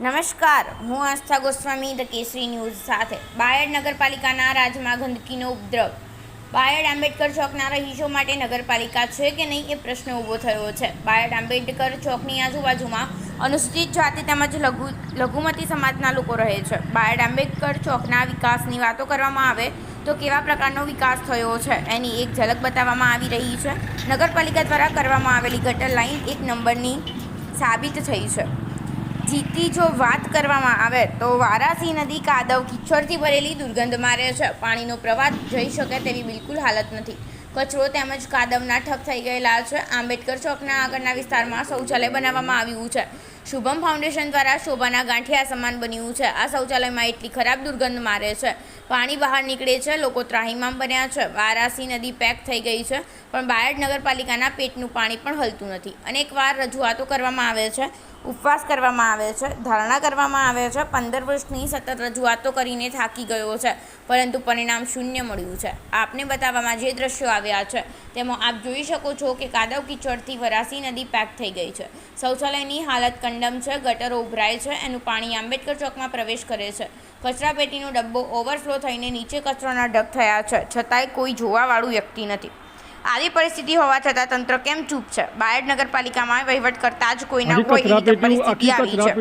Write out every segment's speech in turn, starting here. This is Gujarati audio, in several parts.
નમસ્કાર, હું આસ્થા ગોસ્વામી, ધ કેસરી ન્યૂઝ સાથે. બાયડ નગરપાલિકાના રાજમાં ગંદકીનો ઉપદ્રવ. બાયડ આંબેડકર ચોકના રહીશો માટે નગરપાલિકા છે કે નહીં એ પ્રશ્ન ઊભો થયો છે. બાયડ આંબેડકર ચોકની આજુબાજુમાં અનુસૂચિત જાતિ તેમજ લઘુ, લઘુમતી સમાજના લોકો રહે છે. બાયડ આંબેડકર ચોકના વિકાસની વાતો કરવામાં આવે તો કેવા પ્રકારનો વિકાસ થયો છે એની એક ઝલક બતાવવામાં આવી રહી છે. નગરપાલિકા દ્વારા કરવામાં આવેલી ગટર લાઇન એક નંબરની સાબિત થઈ છે. જીતી જો વાત કરવામાં આવે તો વારાસી નદી કાદવ કિચડથી ભરેલી દુર્ગંધ મારે છે. પાણીનો પ્રવાહ જઈ શકે તેવી બિલકુલ હાલત નથી. કચરો તેમજ કાદવના ઠપ થઈ ગયેલા છે. આંબેડકર ચોકના આગળના વિસ્તારમાં શૌચાલય બનાવવામાં આવ્યું છે. શુભમ ફાઉન્ડેશન દ્વારા શોભાના ગાંઠિયા સમાન બન્યું છે. આ શૌચાલયમાં એટલી ખરાબ દુર્ગંધ મારે છે. પાણી બહાર નીકળે છે, લોકો ત્રાહીમામ બન્યા છે. વારાસી નદી પેક થઈ ગઈ છે, પણ બાયડ નગરપાલિકાના પેટનું પાણી પણ હલતું નથી. અનેકવાર રજૂઆતો કરવામાં આવે છે, ઉપવાસ કરવામાં આવે છે, ધારણા કરવામાં આવે છે. પંદર વર્ષની સતત રજૂઆતો કરીને થાકી ગયો છે, પરંતુ પરિણામ શૂન્ય મળ્યું છે. આપને બતાવવામાં જે દ્રશ્યો આવ્યા છે, તેમાં આપ જોઈ શકો છો કે કાદવ કિચડથી વરાસી નદી પેક થઈ ગઈ છે. શૌચાલયની હાલત કંડમ છે ગટરો ઉભરાય છે એનું પાણી આંબેડકર ચોકમાં પ્રવેશ કરે છે. કચરાપેટીનો ડબ્બો ઓવરફ્લો થઈને નીચે કચરાના ઢગ થયા છે છતાંય કોઈ જોવાવાળું વ્યક્તિ નથી. આવી પરિસ્થિતિ હોવા છતાં તંત્ર કેમ ચૂપ છે? બાયડ નગરપાલિકામાં વહીવટ કરતા જ કોઈ ના આખી હોય એવી પરિસ્થિતિ આવી છે.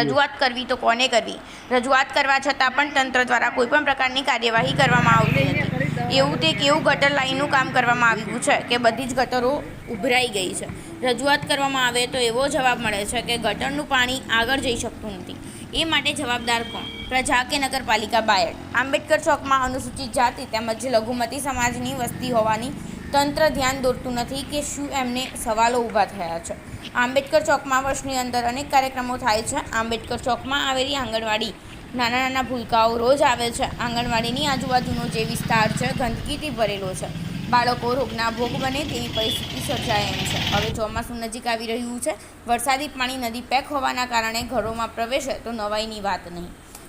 રજૂઆત કરવી તો કોને કરવી? રજૂઆત કરવા છતાં પણ તંત્ર દ્વારા કોઈ પણ પ્રકારની કાર્યવાહી કરવામાં આવતી નથી. એવું તે કેવું ગટર લાઈનનું કામ કરવામાં આવ્યું છે કે બધી જ ગટરો ઉભરાઈ ગઈ છે? રજૂઆત કરવામાં આવે તો એવો જવાબ મળે છે કે ગટરનું પાણી આગળ જઈ શકતું નથી. એ માટે જવાબદાર કોણ? પ્રજા કે નગરપાલિકા બાયડ? આંબેડકર ચોકમાં અનુસૂચિત જાતિ તેમજ લઘુમતી સમાજની વસ્તી હોવાની તંત્ર ધ્યાન દોરતું નથી કે શું એમને સવાલો ઊભા થયા છે. આંબેડકર ચોકમાં વર્ષની અંદર અનેક કાર્યક્રમો થાય છે. આંબેડકર ચોકમાં આવેલી આંગણવાડી નાના નાના ભૂલકાઓ રોજ આવે છે. આંગણવાડીની આજુબાજુનો જે વિસ્તાર છે, ગંદકીથી ભરેલો છે. બાળકો રોગના ભોગ બને તેવી પરિસ્થિતિ સર્જાય એમ છે. હવે ચોમાસું નજીક આવી રહ્યું છે. વરસાદી પાણી નદી પેક હોવાના કારણે ઘરોમાં પ્રવેશે તો નવાઈની વાત નહીં.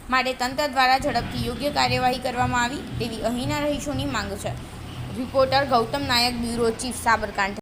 માટે તંત્ર દ્વારા ઝડપથી યોગ્ય કાર્યવાહી કરવામાં આવી તેવી અહીંના રહીશોની માંગ છે. Reporter Gautam Nayak, bureau chief Sabarkantha.